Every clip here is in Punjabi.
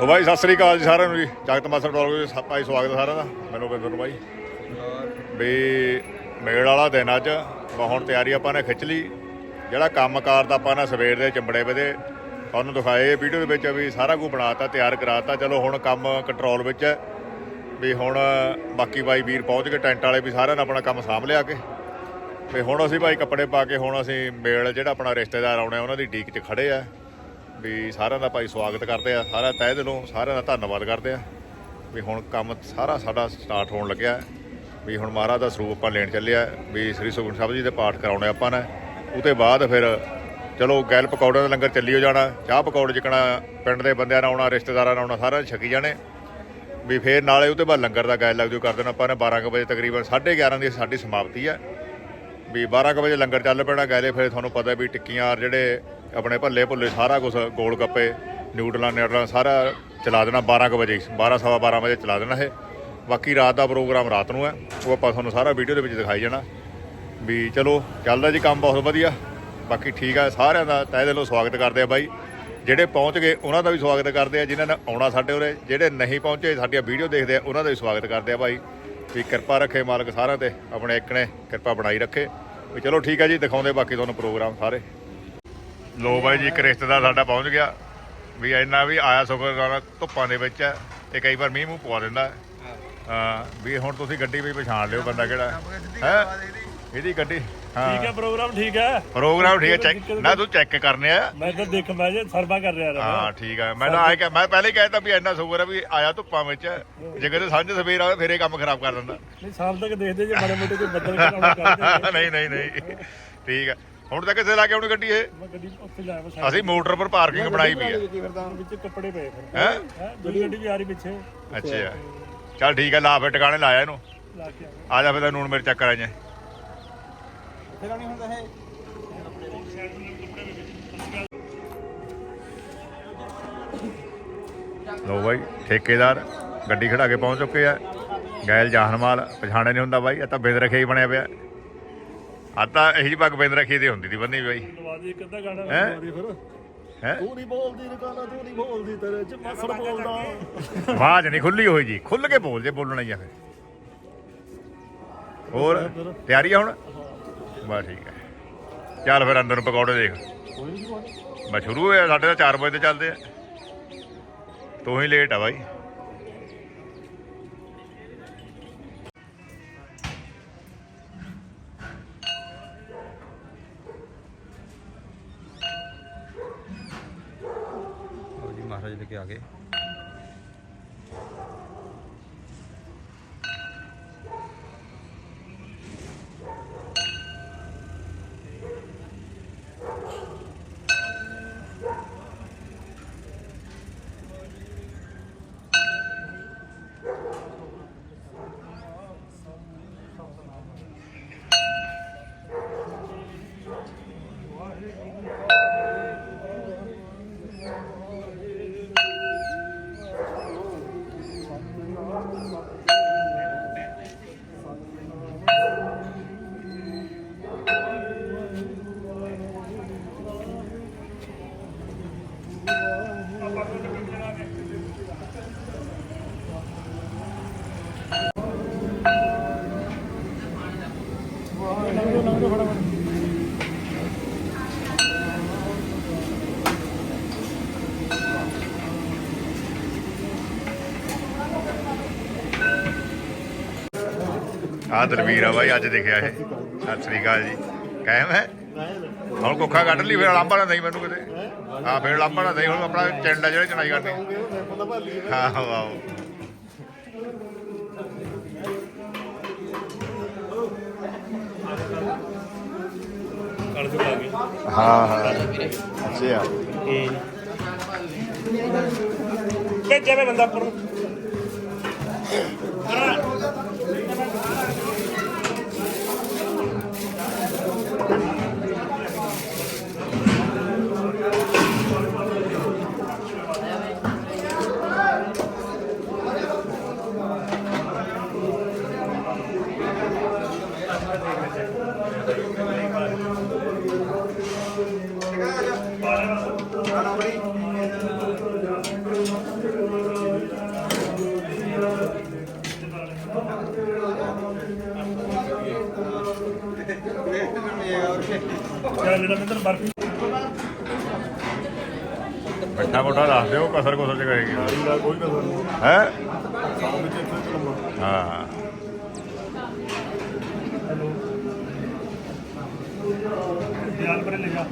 ਹੋ ਬਾਈ, ਸਤਿ ਸ੍ਰੀ ਅਕਾਲ ਜੀ ਸਾਰਿਆਂ ਨੂੰ ਜੀ। ਜਗਤ ਮਾਸਟਰ ਟੋਲ ਵਿੱਚ ਸਾ- ਭਾਈ ਸਵਾਗਤ ਹੈ ਸਾਰਿਆਂ ਦਾ। ਮੈਨੂੰ ਬਿੰਦਰ ਬਾਈ। ਵੀ ਮੇਲ ਵਾਲਾ ਦਿਨ ਅੱਜ। ਹੁਣ ਤਿਆਰੀ ਆਪਾਂ ਨੇ ਖਿੱਚ ਲਈ। ਜਿਹੜਾ ਕੰਮਕਾਰ ਦਾ ਆਪਾਂ ਨੇ ਸਵੇਰ ਦੇ ਚੰਬੜੇ ਵੇ ਤੁਹਾਨੂੰ ਦਿਖਾਏ ਵੀਡੀਓ ਦੇ ਵਿੱਚ ਵੀ ਸਾਰਾ ਕੁਝ ਬਣਾਤਾ, ਤਿਆਰ ਕਰਾਤਾ। ਚਲੋ ਹੁਣ ਕੰਮ ਕੰਟਰੋਲ ਵਿੱਚ ਹੈ। ਵੀ ਹੁਣ ਬਾਕੀ ਬਾਈ ਵੀਰ ਪਹੁੰਚ ਕੇ ਟੈਂਟ ਵਾਲੇ ਵੀ ਸਾਰਿਆਂ ਨੇ ਆਪਣਾ ਕੰਮ ਸਾਂਭ ਲਿਆ ਕੇ ਵੀ ਹੁਣ ਅਸੀਂ ਭਾਈ ਕੱਪੜੇ ਪਾ ਕੇ ਹੁਣ ਅਸੀਂ ਮੇਲ, ਜਿਹੜਾ ਆਪਣਾ ਰਿਸ਼ਤੇਦਾਰ ਆਉਣੇ, ਉਹਨਾਂ ਦੀ ਡੀਕ 'ਚ ਖੜੇ ਆ। ਵੀ ਸਾਰਿਆਂ ਦਾ ਭਾਈ ਸਵਾਗਤ ਕਰਦੇ ਆ ਸਾਰਾ ਤਹਿ ਦਿਲੋਂ ਸਾਰਿਆਂ ਦਾ ਧੰਨਵਾਦ ਕਰਦੇ ਆ ਵੀ ਹੁਣ ਕੰਮ ਸਾਰਾ ਸਾਡਾ ਸਟਾਰਟ ਹੋਣ ਲੱਗਿਆ ਵੀ ਹੁਣ ਮਹਾਰਾਜ ਦਾ ਸਰੂਪ ਆਪਾਂ ਲੈਣ ਚੱਲਿਆ ਵੀ ਸ੍ਰੀ ਸੁਖਮਨੀ ਸਾਹਿਬ ਜੀ ਦੇ ਪਾਠ ਕਰਾਉਣੇ ਆਪਾਂ ਨੇ। ਉਤੇ ਬਾਅਦ ਫਿਰ ਚਲੋ ਗੈਲ ਪਕੌੜਿਆਂ ਦਾ ਲੰਗਰ ਚੱਲੀ ਹੋ ਜਾਣਾ, ਚਾਹ ਪਕੌੜੇ ਜਿਕਣਾ, ਪਿੰਡ ਦੇ ਬੰਦਿਆਂ ਨਾਲ ਆਉਣਾ, ਰਿਸ਼ਤੇਦਾਰਾਂ ਨਾਲ ਆਉਣਾ, ਸਾਰਿਆਂ ਨੇ ਛਕੀ ਜਾਣੇ। ਵੀ ਫੇਰ ਨਾਲੇ ਉਤੇ ਬਾਅਦ ਲੰਗਰ ਦਾ ਗੈਲ ਲੱਗ ਜੂ ਕਰ ਦੇਣਾ, ਆਪਾਂ ਨੇ 12 ਕੁ ਵਜੇ ਤਕਰੀਬਨ 11:30 ਦੀ ਸਾਡੀ ਸਮਾਪਤੀ ਹੈ ਵੀ 12 ਕੁ ਵਜੇ ਲੰਗਰ ਚੱਲ ਪੈਣਾ ਗੈਲੇ ਫਿਰ ਤੁਹਾਨੂੰ ਪਤਾ ਵੀ ਟਿੱਕੀਆਂ ਜਿਹੜੇ ਆਪਣੇ ਭੱਲੇ ਭੁੱਲੇ ਸਾਰਾ ਕੁਝ ਗੋਲ ਗੱਪੇ ਨਿਊਡਲਾਂ ਨਿਊਡਲਾਂ ਸਾਰਾ ਚਲਾ ਦੇਣਾ 12 ਕੁ ਵਜੇ 12 ਸਵਾ 12 ਵਜੇ ਚਲਾ ਦੇਣਾ ਇਹ। ਬਾਕੀ ਰਾਤ ਦਾ ਪ੍ਰੋਗਰਾਮ ਰਾਤ ਨੂੰ ਹੈ, ਉਹ ਆਪਾਂ ਤੁਹਾਨੂੰ ਸਾਰਾ ਵੀਡੀਓ ਦੇ ਵਿੱਚ ਦਿਖਾਈ ਜਾਣਾ। ਵੀ ਚਲੋ, ਚੱਲਦਾ ਜੀ ਕੰਮ ਬਹੁਤ ਵਧੀਆ। ਬਾਕੀ ਠੀਕ ਆ, ਸਾਰਿਆਂ ਦਾ ਤਹਿ ਦਿਲੋਂ ਸਵਾਗਤ ਕਰਦੇ ਆ ਬਾਈ। ਜਿਹੜੇ ਪਹੁੰਚ ਗਏ, ਉਹਨਾਂ ਦਾ ਵੀ ਸਵਾਗਤ ਕਰਦੇ ਆ, ਜਿਨ੍ਹਾਂ ਨੇ ਆਉਣਾ ਸਾਡੇ ਉਰੇ। ਜਿਹੜੇ ਨਹੀਂ ਪਹੁੰਚੇ, ਸਾਡੀਆਂ ਵੀਡੀਓ ਦੇਖਦੇ ਆ, ਉਹਨਾਂ ਦਾ ਵੀ ਸਵਾਗਤ ਕਰਦੇ ਆ ਬਾਈ। ਵੀ ਕਿਰਪਾ ਰੱਖੇ ਮਾਲਕ ਸਾਰਿਆਂ ਤੇ ਆਪਣੇ ਇੱਕ ਨੇ ਕਿਰਪਾ ਬਣਾਈ ਰੱਖੇ। ਵੀ ਚਲੋ ਠੀਕ ਹੈ ਜੀ ਦਿਖਾਉਂਦੇ ਬਾਕੀ ਤੁਹਾਨੂੰ ਪ੍ਰੋਗਰਾਮ ਸਾਰੇ। ਲੋ ਬਾਈ ਜੀ ਇੱਕ ਰਿਸ਼ਤੇਦਾਰ ਸਾਡਾ ਪਹੁੰਚ ਗਿਆ। ਵੀ ਇੰਨਾ ਵੀ ਆਇਆ ਸੁਕਰ ਨਾਲ ਧੁੱਪਾਂ ਦੇ ਵਿੱਚ ਹੈ ਤੇ ਕਈ ਵਾਰ ਮੀਂਹ ਮੂੰਹ ਪਵਾ ਦਿੰਦਾ। ਹਾਂ। ਵੀ ਹੁਣ ਤੁਸੀਂ ਗੱਡੀ ਵੀ ਪਛਾਣ ਲਿਓ ਬੰਦਾ ਕਿਹੜਾ। ਹੈ? ਇਹਦੀ ਗੱਡੀ ਠੀਕ ਹਾਂ ਪ੍ਰੋਗਰਾਮ ਠੀਕ ਹੈ? ਪ੍ਰੋਗਰਾਮ ਠੀਕ ਹੈ ਚੈੱਕ ਨਾ ਤੂੰ ਚੈੱਕ ਕਰਨੇ ਆ। ਮੈਂ ਤਾਂ ਦੇਖ ਮੈਂ ਜੇ ਸਰਵਾ ਕਰ ਰਿਹਾ ਰਹਾ। ਹਾਂ ਠੀਕ ਹੈ ਮੈਂ ਤਾਂ ਕਿ ਮੈਂ ਪਹਿਲੇ ਹੀ ਕਹਿਤਾ ਵੀ ਇੰਨਾ ਸ਼ੁਕਰ ਹੈ ਵੀ ਆਇਆ ਧੁੱਪਾਂ ਵਿੱਚ। ਜੇ ਕਿਤੇ ਸਾਂਝ ਸਵੇਰ ਆਵੇ ਫਿਰ ਇਹ ਕੰਮ ਖਰਾਬ ਕਰ ਦਿੰਦਾ। ਨਹੀਂ ਸ਼ਾਮ ਤੱਕ ਦੇਖਦੇ ਜੇ ਮਾੜੇ ਮੋਟੇ ਕੋਈ ਬੱਦਲ ਕਰਾਉਣਾ ਨਹੀਂ ਨਹੀਂ ਨਹੀਂ। ਠੀਕ ਹੈ ਹੁਣ ਤਾਂ ਕਿੱਥੇ ਲਾ ਕੇ ਆਉਣੀ ਗੱਡੀ ਇਹ? ਮੈਂ ਗੱਡੀ ਉੱਥੇ ਜਾਇਆ ਮੈਂ ਅਸੀਂ ਮੋਟਰ ਪਰ ਪਾਰਕਿੰਗ ਬਣਾਈ ਵੀ ਹੈ ਵਿੱਚ ਕੱਪੜੇ ਪਏ ਫਿਰ। ਹੈ? ਹੈ? ਦੂਜੀ ਗੱਡੀ ਵੀ ਆ ਰਹੀ ਪਿੱਛੇ। ਅੱਛਾ। ਚੱਲ ਠੀਕ ਹੈ ਲਾ ਫਿਰ ਟਿਕਾਣੇ ਲਾਇਆ ਇਹਨੂੰ। ਆ ਜਾ ਫਿਰ ਤਾਂ ਨੂਣ ਮਿਰਚ ਚੱਕ ਕਰਾਈਏ ਫਿਰ ਨਹੀਂ ਹੁੰਦਾ ਇਹ। ਲੋ ਬਾਈ ਠੇਕੇਦਾਰ ਗੱਡੀ ਖੜਾ ਕੇ ਪਹੁੰਚ ਚੁੱਕੇ ਆ। ਗੈਲ ਜਾਹਨਮਾਲ ਪਛਾਣੇ ਨਹੀਂ ਹੁੰਦਾ ਬਾਈ ਇਹ ਤਾਂ ਬਿੰਦ ਰਖੇ ਹੀ ਬਣਿਆ ਪਿਆ। ਆ ਤਾਂ ਇਹੀ ਪੱਗ ਬਿੰਦ ਰਖੀ ਦੀ ਹੁੰਦੀ ਦੀ ਬੰਨੀ ਬਾਈ। ਨਵਾਜੀ ਇੱਕ ਅੱਧਾ ਗਾਣਾ ਹੈਂ? ਨਵਾਜੀ ਫਿਰ। ਹੈ? ਤੂੰ ਨਹੀਂ ਬੋਲਦੀ ਰਕਾਨਾ ਤੂੰ ਨਹੀਂ ਬੋਲਦੀ ਤੇਰੇ ਚ ਮਾਸੜ ਬੋਲਦਾ। ਆਵਾਜ਼ ਨਹੀਂ ਖੁੱਲੀ ਹੋਈ ਜੀ। ਖੁੱਲ ਕੇ ਬੋਲ ਜੇ ਬੋਲਣਾ ਹੀ ਆ ਫਿਰ। ਹੋਰ ਤਿਆਰੀ ਆ ਹੁਣ? ਬਸ ਠੀਕ ਹੈ। ਚੱਲ ਫਿਰ ਅੰਦਰ ਨੂੰ ਪਕੌੜੇ ਦੇਖ। ਬਸ ਸ਼ੁਰੂ ਹੋਇਆ, ਸਾਡੇ ਤਾਂ 4 ਵਜੇ ਤੇ ਚੱਲਦੇ ਆ। ਤੂੰ ਹੀ ਲੇਟ ਆ ਬਾਈ। ਮਹਾਰਾਜ ਲੈ ਕੇ ਆ ਗਏ। ਆ ਦਲਵੀਰ ਆ ਬਾਈ ਅੱਜ ਦੇਖਿਆ ਇਹ। ਸਤਿ ਸ੍ਰੀ ਅਕਾਲ ਜੀ। ਕਾਇਮ ਹੈ? ਹੁਣ ਕੋਖਾ ਕੱਢ ਲਈ ਫਿਰ ਲਾਂਬਾ ਨਾ ਦੇਈ ਮੈਨੂੰ ਕਿਤੇ। ਹਾਂ? ਫਿਰ ਲਾਂਬਾ ਨਾ ਦੇਈ ਹੁਣ ਆਪਣਾ ਚੰਡਾ ਜਿਹੜਾ ਚਣਾਈ ਕਰਨੀ। ਹਾਂ ਵਾਓ। ਕਲ ਜੋ ਹਾਂ ਹਾਂ। ਅੱਛਾ। ਭੇਜਿਆ ਮੈਂ ਬੰਦਾ ਉੱਪਰ ਕਸਰ ਕੁਸਰ ਚ ਕਹੇਗੀ ਗਾੜੀ ਦਾ ਕੋਈ ਕਸਰ ਨਹੀਂ। ਹੈ? ਸਭ ਵਿੱਚ ਇੱਥੇ ਚਲੂਗਾ। ਹਾਂ। ਧਿਆਨ ਪਰੇ ਲਿਖਾ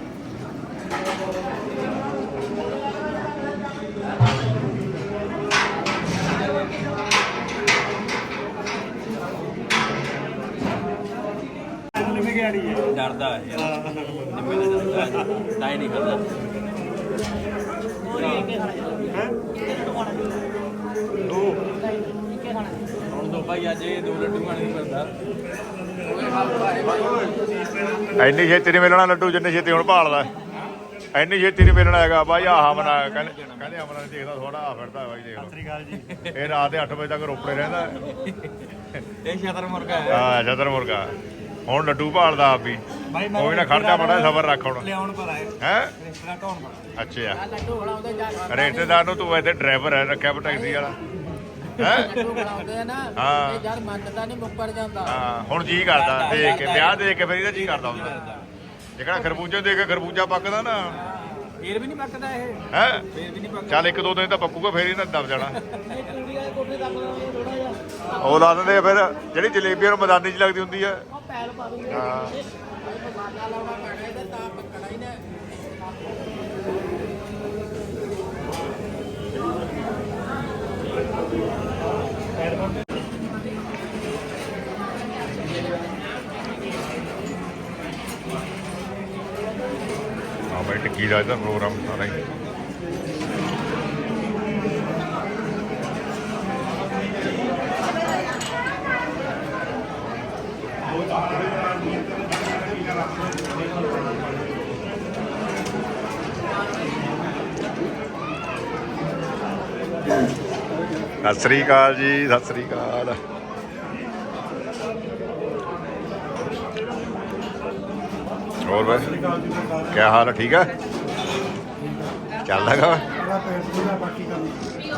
ਡਰਦਾ ਹੈ ਨਿੰਮੇ ਦਾ ਡਰਦਾ ਹੈ। ਤਾਂ ਹੀ ਨਹੀਂ ਕਰਦਾ। ਭਾਈ ਅੱਜ ਇਹ ਦੋ ਲੱਡੂ ਖਾਣੇ ਨਹੀਂ ਪੈਂਦਾ ਐਨੀ ਛੇਤੀ ਨਹੀਂ ਮਿਲਣਾ ਲੱਡੂ ਜਿੰਨੇ ਛੇਤੀ ਹੁਣ ਭਾਲਦਾ। ਐਨੀ ਛੇਤੀ ਨਹੀਂ ਮਿਲਣਾ ਹੈਗਾ। ਬਾਈ ਆਹ ਮਨਾ ਕਹਿੰਦੇ ਕਹਿੰਦੇ ਅਮਨਾ ਨੇ ਦੇਖਦਾ ਥੋੜਾ ਆ ਫਿਰਦਾ ਬਾਈ ਦੇਖ ਲਓ ਸ੍ਰੀ ਅਕਾਲ ਜੀ। ਇਹ ਰਾਤ ਦੇ 8 ਵਜੇ ਤੱਕ ਰੋਪੜੇ ਰਹਿੰਦਾ। ਇਹ ਸ਼ਤਰ ਮੁਰਗਾ ਹੈ। ਹਾਂ ਜਦਰ ਮੁਰਗਾ। ਹੁਣ ਲੱਡੂ ਭਾਲਦਾ ਆਪ ਵੀ। ਉਹ ਵੀ ਨਾ ਖਰਚਾ ਬੜਾ ਸਬਰ ਰੱਖ ਹੁਣ। ਲਿਆਉਣ ਪਰ ਆਏ ਹੈ? ਰਿਸ਼ਤੇਦਾਰ ਢਾਉਣ ਪਰ ਅੱਛਾ। ਲੱਡੂ ਖੜਾਉਂਦੇ ਜਾ ਰਿਸ਼ਤੇਦਾਰ ਨੂੰ ਤੂੰ ਇੱਥੇ ਡਰਾਈਵਰ ਹੈ ਰੱਖਿਆ ਵਾ ਟੈਕਸੀ ਵਾਲਾ। ਹੈ? ਲੱਡੂ ਖੜਾਉਂਦੇ ਆ ਨਾ ਹਾਂ। ਇਹ ਜਦ ਮੰਨਦਾ ਨਹੀਂ ਮੁੱਕਰ ਜਾਂਦਾ। ਹਾਂ ਹੁਣ ਜੀ ਕਰਦਾ ਦੇਖ ਕੇ ਵਿਆਹ ਦੇਖ ਕੇ ਫਿਰ ਇਹਦਾ ਜੀ ਕਰਦਾ ਹੁੰਦਾ। ਜਿਹੜਾ ਖਰਬੂਜੇ ਦੇਖ ਕੇ ਖਰਬੂਜਾ ਪੱਕਦਾ ਨਾ? ਫੇਰ ਵੀ ਨਹੀਂ ਪੱਕਦਾ ਇਹ। ਹੈ? ਫੇਰ ਵੀ ਨਹੀਂ ਪੱਕਦਾ। ਚੱਲ ਇੱਕ ਦੋ ਦਿਨ ਤਾਂ ਪੱਕੂਗਾ ਫੇਰ ਇਹਨਾਂ ਦਬ ਜਾਣਾ। ਇਹ ਕੁੜੀ ਵਾਲੇ ਕੋਠੇ ਦੱਬ ਲਾਉਂਦੇ ਥੋੜਾ ਜਿਹਾ। ਉਹ ਲਾ ਦਿੰਦੇ ਆ ਫਿਰ ਜਿਹੜੀ ਜਲੇਬੀਆਂ ਨੂੰ ਮਦਾਨੀ 'ਚ ਲੱਗਦੀ ਹੁੰਦੀ ਆ। ਉਹ ਪੈਰ ਪਾ ਦੂੰਗੇ ਹਾਂ। ਇਹ ਬਾਗਾ ਲਾਉਣਾ ਪੈਣਾ ਇਹਦੇ ਤਾਂ ਪੱਕਣਾ ਹੀ ਨਾ ਹਾਂ ਬਾਈ ਟਿੱਕੀ ਦਾ ਇਹਦਾ ਪ੍ਰੋਗਰਾਮ ਸਾਰਾ ਹੀ। ਸਤਿ ਸ੍ਰੀ ਅਕਾਲ ਜੀ ਸਤਿ ਸ੍ਰੀ ਅਕਾਲ। ਹੋਰ ਬਾਈ? ਕੀ ਹਾਲ ਹੈ ਠੀਕ ਹੈ ਚੱਲਦਾ ਲਗਾ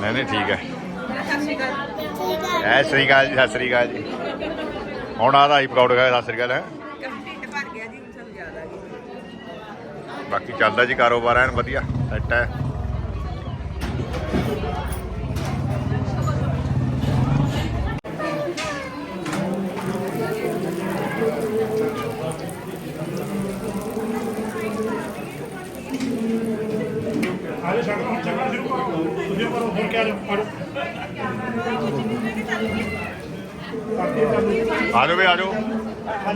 ਨਹੀਂ ਨਹੀਂ, ਠੀਕ ਹੈ ਸਤਿ ਸ੍ਰੀ ਅਕਾਲ ਜੀ, ਸਤਿ ਸ੍ਰੀ ਅਕਾਲ ਜੀ। ਹੁਣ ਆਦਾ ਹੀ ਪਕੌੜ ਖਾਇਆ ਸਤਿ ਸ੍ਰੀ ਅਕਾਲ, ਹੈ? ਬਾਕੀ ਚੱਲਦਾ ਜੀ ਕਾਰੋਬਾਰ, ਐਨ ਵਧੀਆ, ਸੈੱਟ ਹੈ ਆਲੇ ਛੱਡ ਕੇ ਚੱਕਣਾ ਸ਼ੁਰੂ ਕਰੋ ਤੁਸੀਂ ਕਰੋ ਹੋਰ ਆ ਜਾਓ। ਆ ਜਾਓ ਵੀ ਆ ਜਾਓ।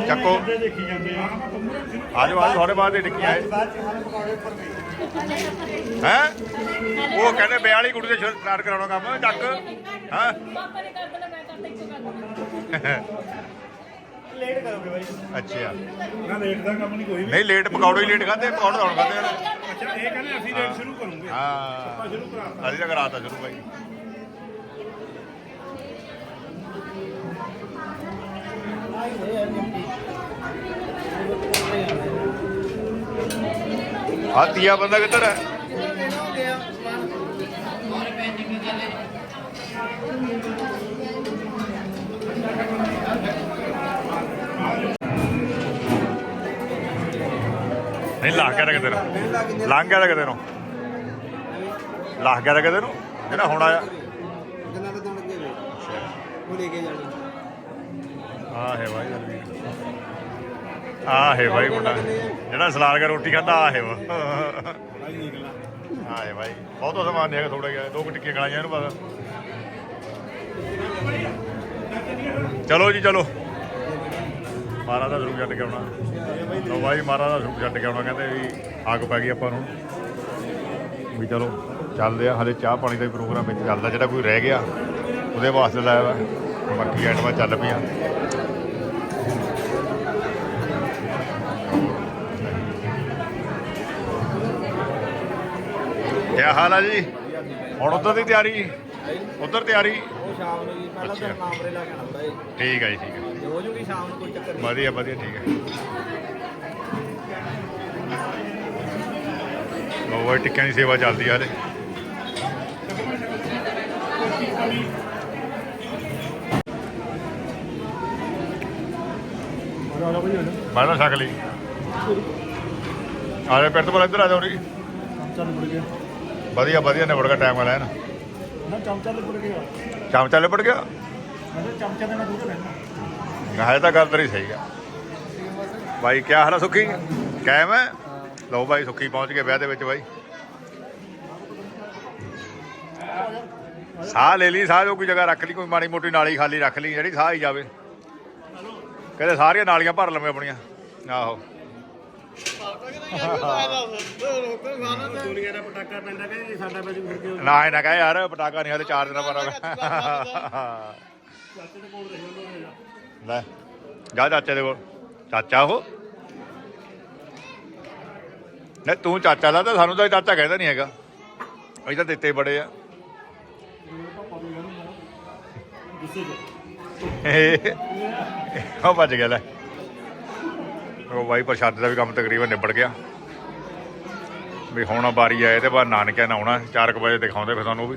ਚੱਕੋ। ਦੇਖੀ ਜਾਂਦੇ ਆ। ਆ ਜਾਓ ਆ ਜਾਓ ਤੁਹਾਡੇ ਬਾਅਦ ਦੇ ਟਿੱਕੀਆਂ ਹੈ ਹੈ? ਉਹ ਕਹਿੰਦੇ ਵਿਆਹ ਵਾਲੀ ਕੁੜੀ ਦੇ ਸਟਾਰਟ ਕਰਾਉਣਾ ਕੰਮ ਚੱਕ। ਹਾਂ? ਪਾਪਾ ਨੇ ਕਰ ਦੇਣਾ ਮੈਂ ਕਰਤਾ ਇੱਕੋ ਕਰਨਾ ਲੇਟ ਕਰੋਗੇ ਬਾਈ। ਅੱਛਾ। ਨਾ ਲੇਟ ਦਾ ਕੰਮ ਨਹੀਂ ਕੋਈ ਵੀ। ਨਹੀਂ ਲੇਟ ਪਕੌੜੇ ਹੀ ਲੇਟ ਖਾਦੇ ਪਕੌੜੇ ਤਾਂ ਹੁਣ ਖਾਦੇ ਅੱਛਾ ਇਹ ਕਹਿੰਦੇ ਅਸੀਂ ਸ਼ੁਰੂ ਕਰੂਗੇ। ਹਾਂ। ਸ਼ੁਰੂ ਕਰਾਤਾ। ਅਸੀਂ ਤਾਂ ਕਰਾਤਾ ਸ਼ੁਰੂ ਭਾਈ ਆ ਤੀਆ ਬੰਦਾ ਕਿੱਧਰ ਹੈ? ਨਹੀਂ ਲਾ ਕੇ ਰੱਖ ਦੇਣਾ ਲੰਘ ਗਿਆ ਤਾਂ ਕਿਤੇ ਨੂੰ। ਗਿਆ ਤਾਂ ਕਿਤੇ ਨੂੰ। ਜਿਹੜਾ ਹੁਣ ਆਇਆ। ਗੰਨਾ ਤਾਂ ਦਣ ਕੇ ਉਹ ਲੈ ਕੇ ਜਾਣੀ ਆ ਹੈ ਭਾਈ ਆ ਹੈ ਭਾਈ ਮੁੰਡਾ। ਜਿਹੜਾ ਸਲਾਦ ਕੇ ਰੋਟੀ ਖਾਂਦਾ ਆ ਹੈ ਵਾ ਆ ਹੈ ਭਾਈ ਬਹੁਤ ਸਮਾਨ ਨਹੀਂ ਹੈਗਾ ਥੋੜਾ ਜਿਹਾ। ਦੋ ਕੁ ਟਿੱਕੀਆਂ ਖਲਾਈਆਂ ਇਹਨੂੰ ਬਸ। ਚਲੋ ਜੀ ਚਲੋ। ਮਾਰਾ ਦਾ ਜ਼ਰੂਰ ਛੱਡ ਕੇ ਆਉਣਾ। ਲੋ ਭਾਈ ਮਾਰਾ ਦਾ ਜ਼ਰੂਰ ਛੱਡ ਕੇ ਆਉਣਾ ਕਹਿੰਦੇ ਵੀ ਅੱਗ ਪੈ ਗਈ ਆਪਾਂ ਨੂੰ। ਵੀ ਚਲੋ ਚੱਲਦੇ ਆ ਹਲੇ ਚਾਹ ਪਾਣੀ ਦਾ ਵੀ ਪ੍ਰੋਗਰਾਮ ਵਿੱਚ ਚੱਲਦਾ ਜਿਹੜਾ ਕੋਈ ਰਹਿ ਗਿਆ ਉਹਦੇ ਵਾਸਤੇ ਲਾਇਆ ਵਾ। ਬਾਕੀ ਆਈਟਮਾਂ ਚੱਲ ਪਈਆਂ। ਕੀ ਹਾਲ ਆ ਜੀ? ਹੁਣ ਉਧਰ ਦੀ ਤਿਆਰੀ? ਉਧਰ ਤਿਆਰੀ? ਉਹ ਸ਼ਾਮ ਨੂੰ ਜੀ ਪਹਿਲਾਂ। ਤਾਂ ਨਾਮਰੇ ਲੈ ਕੇ ਆਉਣਾ ਹੁੰਦਾ ਏ ਠੀਕ ਹੈ ਜੀ ਠੀਕ ਤੇ ਹੋ ਜੂਗੀ ਸ਼ਾਮ ਨੂੰ ਕੋਈ ਚੱਕਰ ਨਹੀਂ। ਵਧੀਆ ਵਧੀਆ ਠੀਕ ਹੈ। ਉਹ ਟਿੱਕਿਆਂ ਦੀ ਸੇਵਾ ਚੱਲਦੀ ਆ ਹਲੇ। ਰਾਜਾ ਭਾਈ ਹੋਣਾ ਮੈਂ ਨਾ ਛਕ ਲਈ। ਆ ਜਾ ਪਿੰਡ ਤੋਂ ਬਾਅਦ ਇੱਧਰ ਆ ਜੀ ਚੱਲ ਮੁੜ ਗਿਆ ਵਧੀਆ ਵਧੀਆ ਨਿਬੜ ਗਿਆ ਟਾਈਮ ਲੈਣ। ਨਾ ਚਮਚਾ ਲਿਪੜ ਗਿਆ। ਚਮਚਾ ਲਿਪੜ ਗਿਆ? ਚਮਚਾ ਦੇ ਨਾਲ ਦੁੱਧ ਲੈਣਾ। ਹੈ ਤਾਂ ਗੱਲ ਤੇਰੀ ਸਹੀ ਆ। ਬਾਈ, ਕਿਆ ਹਾਲ ਆ ਸੁੱਖੀ? ਕਾਇਮ ਹੈ ਲਓ ਬਾਈ, ਸੁੱਖੀ ਪਹੁੰਚ ਗਏ ਵਿਆਹ ਦੇ ਵਿੱਚ ਬਾਈ। ਸਾਹ ਲੈ ਲਈ, ਸਾਹ ਜੋ ਕੋਈ ਜਗ੍ਹਾ ਰੱਖ ਲਈ, ਕੋਈ ਮਾੜੀ ਮੋਟੀ ਨਾਲੀ ਖਾਲੀ ਰੱਖ ਲਈ, ਜਿਹੜੀ ਸਾਹ ਹੀ ਜਾਵੇ। ਕਹਿੰਦੇ ਸਾਰੀਆਂ ਨਾਲੀਆਂ ਭਰ ਲਵੇਂ ਆਪਣੀਆਂ। ਆਹੋ। ਦੁਨੀਆ ਦਾ ਪਟਾਕਾ ਪੈਂਦਾ ਕਹਿੰਦੇ ਸਾਡਾ ਵਿੱਚ ਫਿਰ ਕੇ ਨਾ, ਇਹ ਨਾ ਕਹੇ ਯਾਰ, ਪਟਾਕਾ ਨਹੀਂ ਹਲੇ ਚਾਰ ਦਿਨਾਂ ਬਾਅਦ ਲੈ, ਜਾ ਚਾਚੇ ਦੇ ਕੋਲ। ਚਾਚਾ ਉਹ? ਨਹੀਂ, ਤੂੰ ਚਾਚਾ ਦਾ ਤਾਂ ਸਾਨੂੰ ਤਾਂ ਚਾਚਾ ਕਹਿੰਦਾ ਨਹੀਂ ਹੈਗਾ। ਅਸੀਂ ਤਾਂ ਦਿੱਤੇ ਬੜੇ ਆ। ਉਹ ਭੱਜ ਗਿਆ, ਲੈ। ਉਹ ਬਾਈ ਪ੍ਰਸ਼ਾਦ ਦਾ ਵੀ ਕੰਮ ਤਕਰੀਬਨ ਨਿਬੜ ਗਿਆ। ਵੀ ਹੁਣ ਬਾਰੀ ਆਏ ਤੇ ਬਾਅਦ ਨਾਨਕਿਆਂ ਨੇ ਆਉਣਾ 4 ਵਜੇ ਦਿਖਾਉਂਦੇ ਫਿਰ ਤੁਹਾਨੂੰ ਵੀ।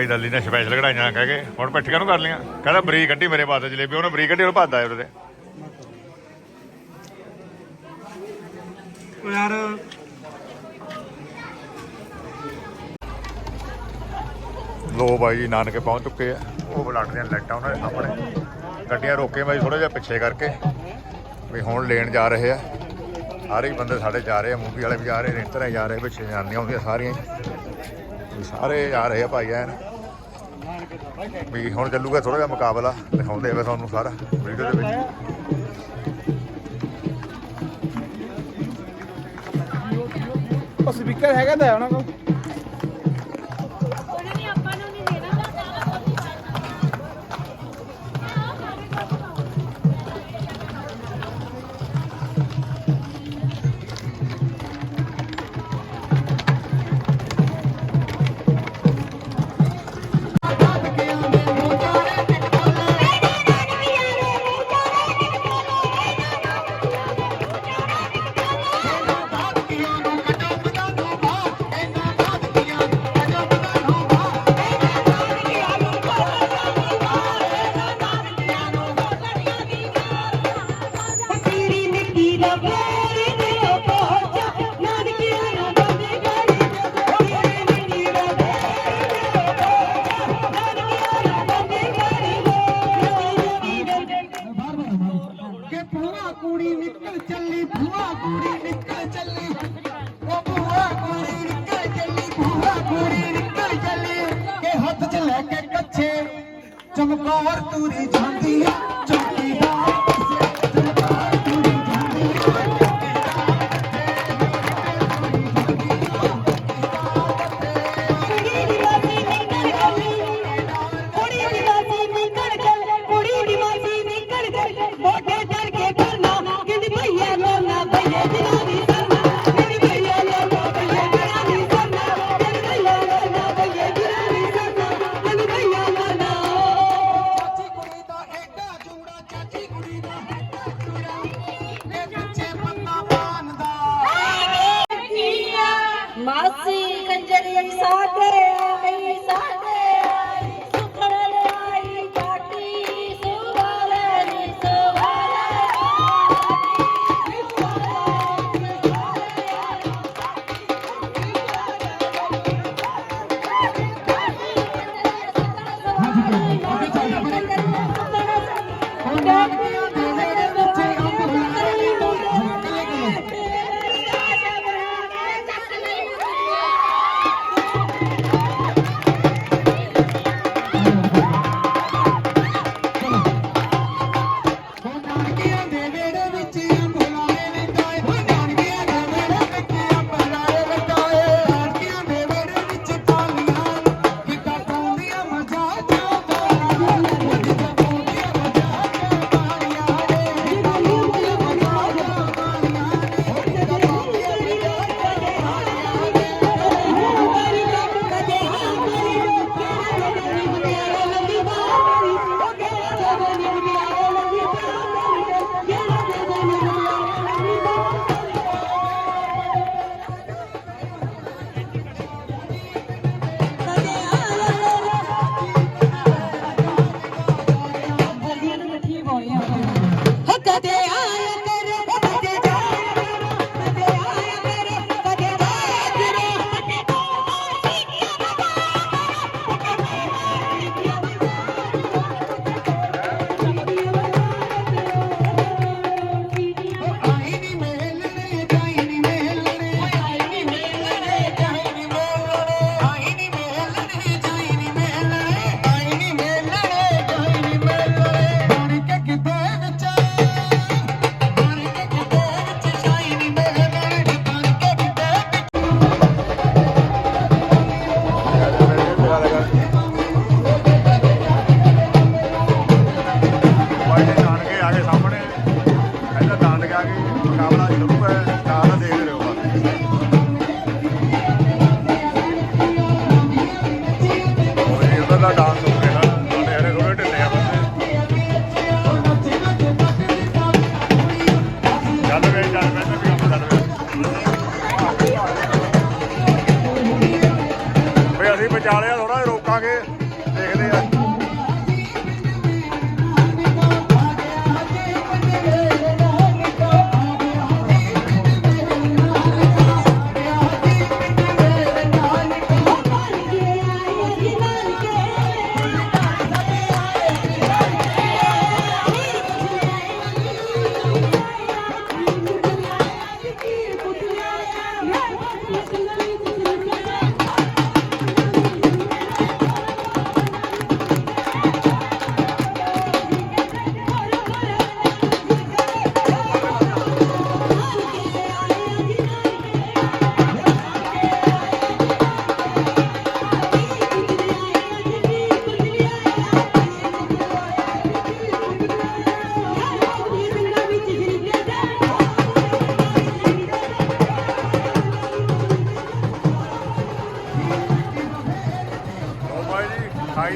ਬਾਈ ਦੱਲੀ ਨੇ ਸਪੈਸ਼ਲ ਕਢਾਈਆਂ ਕਹਿ ਕੇ। ਹੁਣ ਪਿੱਠ ਨੂੰ ਕਰ ਲੀਆਂ ਕਹਿੰਦਾ ਬਰੀਕ ਕੱਢੀ ਮੇਰੇ ਪਾਸ ਜਲੇਬੀ ਉਹਨੇ ਬਰੀਕ ਕੱਢੀ ਉਹ ਭੱਜਦਾ ਉਹਦੇ ਉਹ ਯਾਰ। ਲੋ ਬਾਈ ਜੀ ਨਾਨਕੇ ਪਹੁੰਚ ਚੁੱਕੇ ਆ। ਉਹ ਬਲੱਡ ਦੀਆਂ ਲਾਈਟਾਂ ਉਹਨਾਂ ਦੇ ਸਾਹਮਣੇ। ਗੱਡੀਆਂ ਰੋਕੇ ਬਾਈ ਥੋੜਾ ਜਿਹਾ ਪਿੱਛੇ ਕਰਕੇ। ਵੀ ਹੁਣ ਲੈਣ ਜਾ ਰਹੇ ਆ। ਸਾਰੇ ਹੀ ਬੰਦੇ ਸਾਡੇ ਜਾ ਰਹੇ ਆ ਮੂਵੀ ਵਾਲੇ ਵੀ ਜਾ ਰਹੇ ਰੇਤਰਾ ਜਾ ਰਹੇ ਪਿੱਛੇ ਜਾਂਦੀਆਂ ਹੁੰਦੀਆਂ ਸਾਰੀਆਂ ਸਾਰੇ ਆ ਰਹੇ ਆ ਭਾਈ ਐਨ। ਵੀ ਹੁਣ ਚੱਲੂਗਾ ਥੋੜਾ ਜਿਹਾ ਮੁਕਾਬਲਾ, ਦਿਖਾਉਂਦੇ ਆ ਤੁਹਾਨੂੰ ਸਾਰਾ ਵੀਡੀਓ ਦੇ ਵਿੱਚ। ਉਹ ਸਪੀਕਰ ਹੈਗਾ ਤਾਂ ਉਹਨਾਂ ਕੋਲ।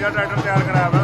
ਜੀ ਖਾਈ ਦਾ ਟਰੈਕਟਰ ਤਿਆਰ ਕਰਾਇਆ ਵਾ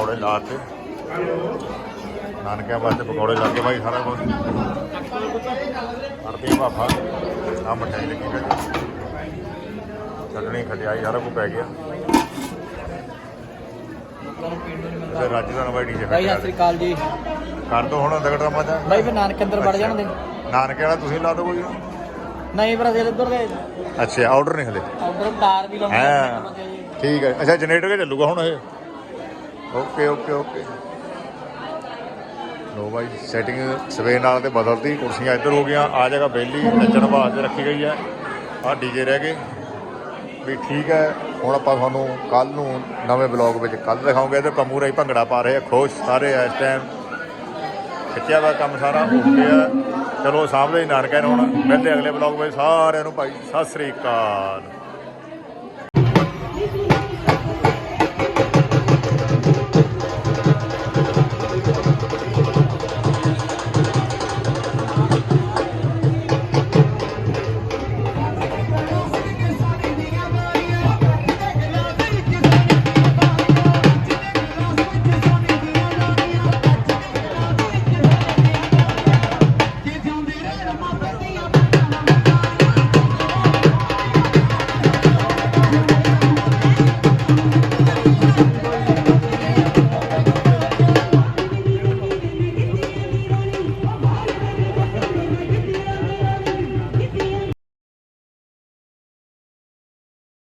ਪਕੌੜੇ ਲਾਤੇ ਨਾਨਕਿਆਂ ਵਾਸਤੇ ਪਕੌੜੇ ਲਾ ਕੇ ਬਾਈ ਸਾਰਾ ਕੁਝ ਅਰਦੀ ਭਾਫਾ ਆ ਮਠਿਆਈ ਲੱਗੀ ਆ ਚਟਣੀ ਖਟਿਆਈ ਸਾਰਾ ਕੁਝ ਪੈ ਗਿਆ। ਤੇ ਰਾਜੀ ਦਾ ਬਾਈ ਡੀਜੇ ਬਾਈ ਸਤਿ ਸ੍ਰੀ ਅਕਾਲ ਜੀ। ਕਰ ਦੋ ਹੁਣ ਦਗੜ ਦਾ ਬਾਈ ਫਿਰ ਨਾਨਕ ਅੰਦਰ ਵੜ ਜਾਣ ਦੇ ਨਾਨਕੇ ਵਾਲਾ ਤੁਸੀਂ ਲਾ ਦਿਓ ਕੋਈ। ਨਹੀਂ ਦੇ ਉਧਰ ਦੇ। ਅੱਛਾ ਆਰਡਰ ਨਹੀਂ ਹਲੇ। ਉਧਰ ਤਾਰ ਵੀ ਲਾਉਣੀ ਹਾਂ। ਠੀਕ ਹੈ ਅੱਛਾ ਜਨਰੇਟਰ ਕੇ ਚੱਲੂਗਾ ਹੁਣ ਇਹ? ਓਕੇ ਓਕੇ ਓਕੇ ਲੋ ਬਾਈ ਸੈਟਿੰਗ ਸਵੇਰ ਨਾਲ ਤੇ ਬਦਲਦੀ, ਕੁਰਸੀਆਂ ਇੱਧਰ ਹੋ ਗਈਆਂ, ਆ ਜਗ੍ਹਾ ਬੇਲੀ, ਨੱਚਣ ਵਾਸਤੇ ਰੱਖੀ ਗਈ ਹੈ। ਆ ਡੀਜੇ ਰਹਿ ਗਏ। ਵੀ ਠੀਕ ਹੈ, ਹੁਣ ਆਪਾਂ ਤੁਹਾਨੂੰ ਕੱਲ ਨੂੰ ਨਵੇਂ ਬਲੌਗ ਵਿੱਚ ਕੱਲ ਦਿਖਾਉਂਗੇ। ਤੇ ਕੰਮੂ ਰਾਈ ਭੰਗੜਾ ਪਾ ਰਹੇ ਆ, ਖੁਸ਼ ਸਾਰੇ ਇਸ ਟਾਈਮ ਖਿੱਚਿਆ ਵਾ ਕੰਮ ਸਾਰਾ ਓਕੇ ਆ ਚਲੋ ਸਾਹਮਣੇ ਹੀ ਨਾਨਕਾ ਨੂੰ ਹੁਣ ਮਿਲਦੇ ਅਗਲੇ ਬਲੌਗ ਵਿੱਚ। ਸਾਰਿਆਂ ਨੂੰ ਭਾਈ, ਸਤਿ ਸ੍ਰੀ ਅਕਾਲ।